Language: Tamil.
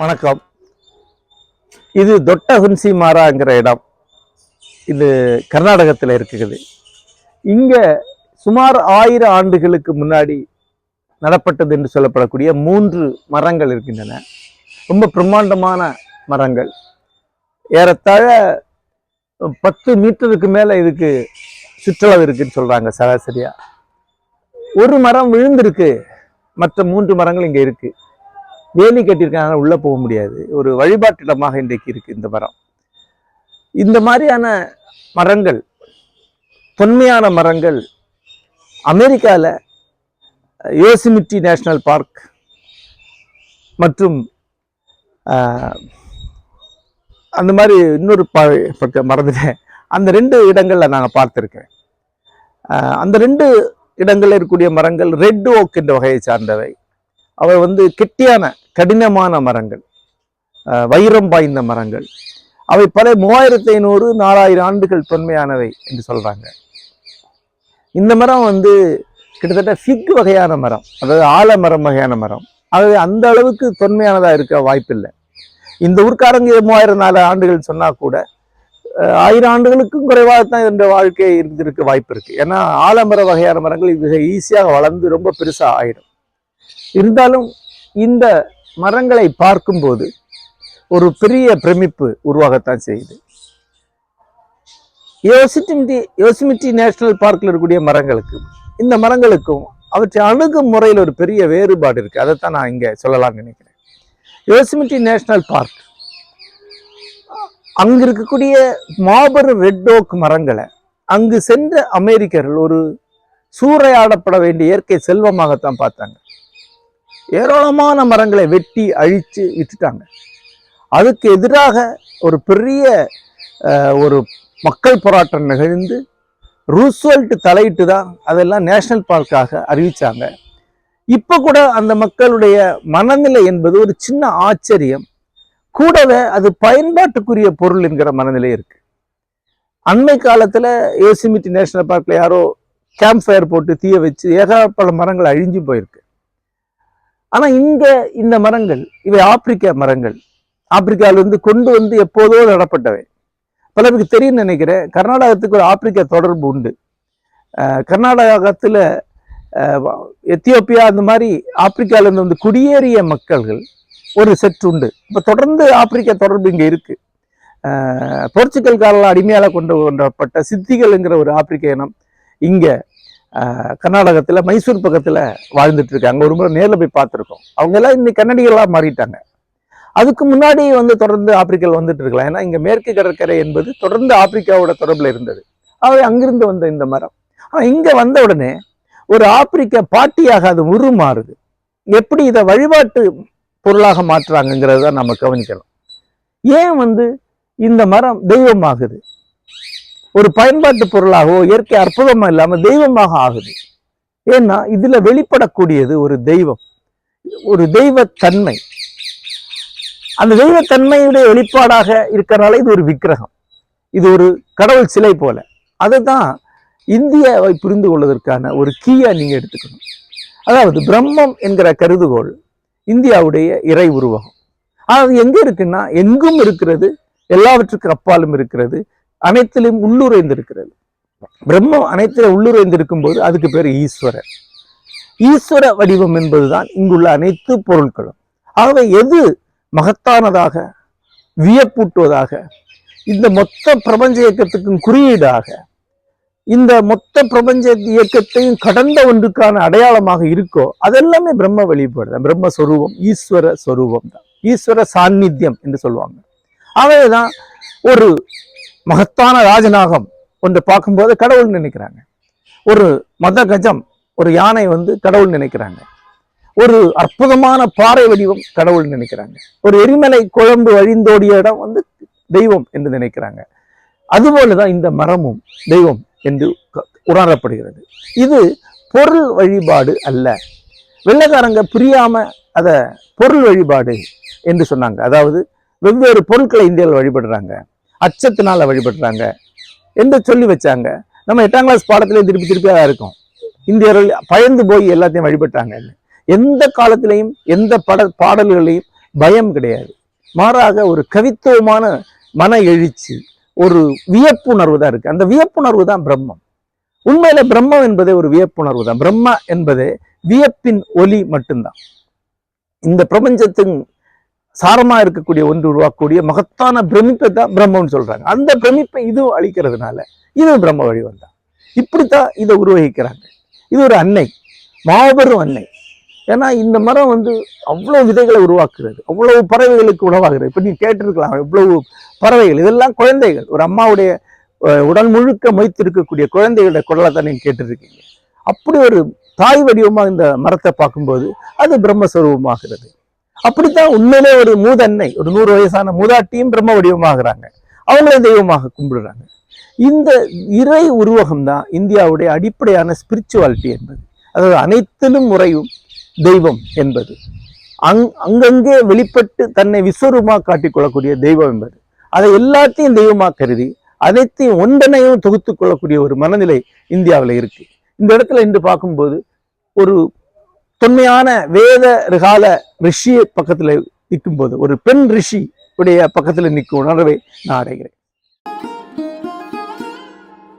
வணக்கம். இது தொட்டகுன்சி மாறாங்கிற இடம். இது கர்நாடகத்தில் இருக்குது. இங்கே சுமார் ஆயிரம் ஆண்டுகளுக்கு முன்னாடி நடப்பட்டது என்று சொல்லப்படக்கூடிய மூன்று மரங்கள் இருக்கின்றன. ரொம்ப பிரம்மாண்டமான மரங்கள். ஏறத்தாழ பத்து மீட்டருக்கு மேலே இதுக்கு சுற்றளவு இருக்குன்னு சொல்கிறாங்க சராசரியா. ஒரு மரம் விழுந்திருக்கு. மற்ற மூன்று மரங்கள் இங்கே இருக்கு. வேலி கட்டியிருக்காங்க உள்ள போக முடியாது. ஒரு வழிபாட்டிடமாக இன்றைக்கு இருக்கு இந்த மரம். இந்த மாதிரியான மரங்கள் தொன்மையான மரங்கள் அமெரிக்காவில் யோசிமிட்டி நேஷனல் பார்க் மற்றும் அந்த மாதிரி இன்னொரு ப மறந்துட்டேன் அந்த ரெண்டு இடங்களில் நாங்கள் பார்த்துருக்கேன் அந்த ரெண்டு இடங்களில் இருக்கக்கூடிய மரங்கள் ரெட் ஓக் என்ற வகையை சார்ந்தவை. அவை வந்து கெட்டியான கடினமான மரங்கள். வைரம் பாய்ந்த மரங்கள். அவை பல மூவாயிரத்தி ஐநூறு நாலாயிரம் ஆண்டுகள் தொன்மையானவை என்று சொல்கிறாங்க இந்த மரம் வந்து கிட்டத்தட்ட ஃபிக் வகையான மரம் அதாவது ஆலமரம் வகையான மரம். ஆகவே அந்த அளவுக்கு தொன்மையானதாக இருக்க வாய்ப்பில்லை. இந்த ஊர்க்காரங்க மூவாயிரம் நாலு ஆண்டுகள் சொன்னால் கூட ஆயிரம் ஆண்டுகளுக்கும் குறைவாகத்தான் இந்த வாழ்க்கை இருந்திருக்க வாய்ப்பு இருக்குது ஏன்னா ஆலமர வகையான மரங்கள் இது ஈஸியாக வளர்ந்து ரொம்ப பெருசாக ஆயிடும். இருந்தாலும் இந்த மரங்களை பார்க்கும்போது ஒரு பெரிய பிரமிப்பு உருவாகத்தான் செய்யுது. யோசிமிட்டி யோசிமிட்டி நேஷனல் பார்க்கில் இருக்கக்கூடிய மரங்களுக்கும் இந்த மரங்களுக்கும் அவற்றை அணுகும் முறையில் ஒரு பெரிய வேறுபாடு இருக்கு. அதைத்தான் நான் இங்கே சொல்லலாம்னு நினைக்கிறேன். Yosemite national park. அங்க இருக்கக்கூடிய மாபெரும் ரெட் ஓக் மரங்களை அங்கு சென்ற அமெரிக்கர்கள் ஒரு சூறையாடப்பட வேண்டிய இயற்கை செல்வமாகத்தான் பார்த்தாங்க. ஏராளமான மரங்களை வெட்டி அழித்து வித்துட்டாங்க அதுக்கு எதிராக ஒரு பெரிய ஒரு மக்கள் போராட்டம் நிகழ்ந்து ரூஸ்வெல்ட் தலையிட்டு தான் அதெல்லாம் நேஷனல் பார்க்காக அறிவித்தாங்க இப்போ கூட அந்த மக்களுடைய மனநிலை என்பது ஒரு சின்ன ஆச்சரியம். கூடவே அது பயன்பாட்டுக்குரிய பொருள் என்கிற மனநிலை இருக்கு. அண்மை காலத்தில் ஏசிமிட்டி நேஷனல் பார்க்கில் யாரோ கேம்ப் ஃபயர் போட்டு தீய வச்சு ஏகப்பல மரங்கள் அழிஞ்சு போயிருக்கு. ஆனால் இங்கே இந்த மரங்கள் இவை ஆப்பிரிக்க மரங்கள் ஆப்பிரிக்காவிலிருந்து கொண்டு வந்து எப்போதோ நடப்பட்டவை. பலருக்கு தெரியும் நினைக்கிறேன். கர்நாடகத்துக்கு ஒரு ஆப்பிரிக்க தொடர்பு உண்டு. கர்நாடகத்தில் எத்தியோப்பியா அந்த மாதிரி ஆப்பிரிக்காவிலேருந்து வந்து குடியேறிய மக்கள்கள் ஒரு செட் உண்டு. இப்போ தொடர்ந்து ஆப்பிரிக்க தொடர்பு இங்க இருக்கு. அஹ், போர்ச்சுகல்காரர்கள் அடிமையால கொண்டு கொண்டப்பட்ட சித்திகள்ங்கிற ஒரு ஆப்பிரிக்க இனம் இங்க கர்நாடகத்தில் கர்நாடகத்துல மைசூர் பக்கத்துல வாழ்ந்துட்டு இருக்காங்க. ஒரு முறை நேர்ல போய் பார்த்துருக்கோம். அவங்க எல்லாம் இன்னைக்கு கன்னடிகளாக மாறிட்டாங்க. அதுக்கு முன்னாடி வந்து தொடர்ந்து ஆப்பிரிக்கல் வந்துட்டு இருக்கலாம். ஏன்னா இங்க மேற்கு கடற்கரை என்பது தொடர்ந்து ஆப்பிரிக்காவோட தொடர்புல இருந்தது. அவை அங்கிருந்து வந்த இந்த மரம். ஆனா இங்க வந்த உடனே ஒரு ஆப்பிரிக்க பாட்டியாக அது உருமாறுது. எப்படி இதை வழிபாட்டு பொருளாக மாற்றுறாங்கங்கிறத நம்ம கவனிக்கலாம் ஏன் வந்து இந்த மரம் தெய்வமாகுது? ஒரு பயன்பாட்டு பொருளாகவோ இயற்கை அற்புதமாக இல்லாம தெய்வமாக ஆகுது. ஏன்னா இதுல வெளிப்படக்கூடியது ஒரு தெய்வம். ஒரு தெய்வத்தன்மை. அந்த தெய்வத்தன்மையுடைய வெளிப்பாடாக இருக்கிறனால இது ஒரு விக்கிரகம். இது ஒரு கடவுள் சிலை போல. அதுதான் இந்தியாவை புரிந்து கொள்வதற்கான ஒரு கீயா நீங்க எடுத்துக்கணும். அதாவது பிரம்மம் என்கிற கருதுகோள் இந்தியாவுடைய இறை உருவகம். அது எங்க இருக்குன்னா எங்கும் இருக்கிறது எல்லாவற்றுக்கு அப்பாலும் இருக்கிறது அனைத்திலும் உள்ளுரைந்திருக்கிறது பிரம்மம் அனைத்திலும் உள்ளுரைந்திருக்கும் போது அதுக்கு பேர் ஈஸ்வரர். ஈஸ்வர வடிவம் என்பதுதான் இங்குள்ள அனைத்து பொருட்களும் ஆகவே எது மகத்தானதாக வியப்பூட்டுவதாக இந்த மொத்த பிரபஞ்ச இயக்கத்துக்கும் குறியீடாக இந்த மொத்த பிரபஞ்ச இயக்கத்தையும் கடந்த ஒன்றுக்கான அடையாளமாக இருக்கோ அதெல்லாமே பிரம்ம வெளிப்பாடு தான். பிரம்ம சொரூபம் ஈஸ்வர சொரூபம் தான். ஈஸ்வர சாநித்தியம் என்று சொல்லுவாங்க. ஆகவேதான் ஒரு மகத்தான ராஜநாகம் ஒன்று பார்க்கும்போது கடவுள் நினைக்கிறாங்க. ஒரு மத கஜம் ஒரு யானை வந்து கடவுள் நினைக்கிறாங்க. ஒரு அற்புதமான பாறை வடிவம் கடவுள் நினைக்கிறாங்க. ஒரு எரிமலை குழம்பு வழிந்தோடிய இடம் வந்து தெய்வம் என்று நினைக்கிறாங்க. அதுபோலதான் இந்த மரமும் தெய்வம். என்று உணரப்படுகிறது. இது பொருள் வழிபாடு அல்ல. வெள்ளைக்காரங்க புரியாம அதை பொருள் வழிபாடு என்று சொன்னாங்க. அதாவது வெவ்வேறு பொருட்களை இந்தியாவில் வழிபடுறாங்க. அச்சத்தினால வழிபடுறாங்க என்று சொல்லி வச்சாங்க. நம்ம எட்டாம் கிளாஸ் பாடத்திலே திருப்பி திருப்பி தான் இருக்கும். இந்தியர்கள் பயந்து போய் எல்லாத்தையும் வழிபட்டாங்க. எந்த காலத்திலையும் எந்த பட பாடல்களையும் பயம் கிடையாது. மாறாக ஒரு கவித்துவமான மன எழுச்சி ஒரு வியப்புணர்வு தான் இருக்கு. அந்த வியப்புணர்வு தான் பிரம்மம். உண்மையில பிரம்மம் என்பதே ஒரு வியப்புணர்வு தான். பிரம்மா என்பதே வியப்பின் ஒலி மட்டும்தான். இந்த பிரபஞ்சத்தின் சாரமா இருக்கக்கூடிய ஒன்று உருவாக்கக்கூடிய மகத்தான பிரமிப்பை தான் பிரம்மம்னு சொல்றாங்க. அந்த பிரமிப்பை இதுவும் அழிக்கிறதுனால இது பிரம்ம வடிவம் தான் இப்படித்தான் இதை உருவகிக்கிறாங்க. இது ஒரு அன்னை. மாபெரும் அன்னை. ஏன்னா இந்த மரம் வந்து அவ்வளவு விதைகளை உருவாக்குறது அவ்வளவு பறவைகளுக்கு உணவாகிறது. இப்ப நீங்க கேட்டிருக்கலாம் இவ்வளவு பறவைகள். இதெல்லாம் குழந்தைகள். ஒரு அம்மாவுடைய உடல் முழுக்க மொய்த்திருக்கக்கூடிய குழந்தைகளோட குரலை தான் நீங்கள் கேட்டிருக்கீங்க. அப்படி ஒரு தாய் வடிவமா இந்த மரத்தை பார்க்கும்போது அது பிரம்மஸ்வரூபமாகிறது. அப்படித்தான் உண்மையிலே ஒரு மூதன்னை ஒரு நூறு வயசான மூதாட்டியும் பிரம்ம வடிவமாகிறாங்க. அவங்களே தெய்வமாக கும்பிடுறாங்க. இந்த இறை உருவகம் தான் இந்தியாவுடைய அடிப்படையான ஸ்பிரிச்சுவாலிட்டி என்பது. அதாவது அனைத்திலும் முறையும் தெய்வம் என்பது. அங் அங்கங்கே வெளிப்பட்டு தன்னை விஸ்வரூபமாக காட்டிக்கொள்ளக்கூடிய தெய்வம் என்பது. அதை எல்லாத்தையும் தெய்வமாக கருதி அனைத்தையும் ஒன்றனையும் தொகுத்துக் கொள்ளக்கூடிய ஒரு மனநிலை இந்தியாவில் இருக்கு. இந்த இடத்துல இன்று பார்க்கும்போது ஒரு தொன்மையான வேத ரிகால ரிஷியை பக்கத்துல நிற்கும்போது ஒரு பெண் ரிஷி உடைய பக்கத்துல நிற்கும் உணர்வை நான் அடைகிறேன்.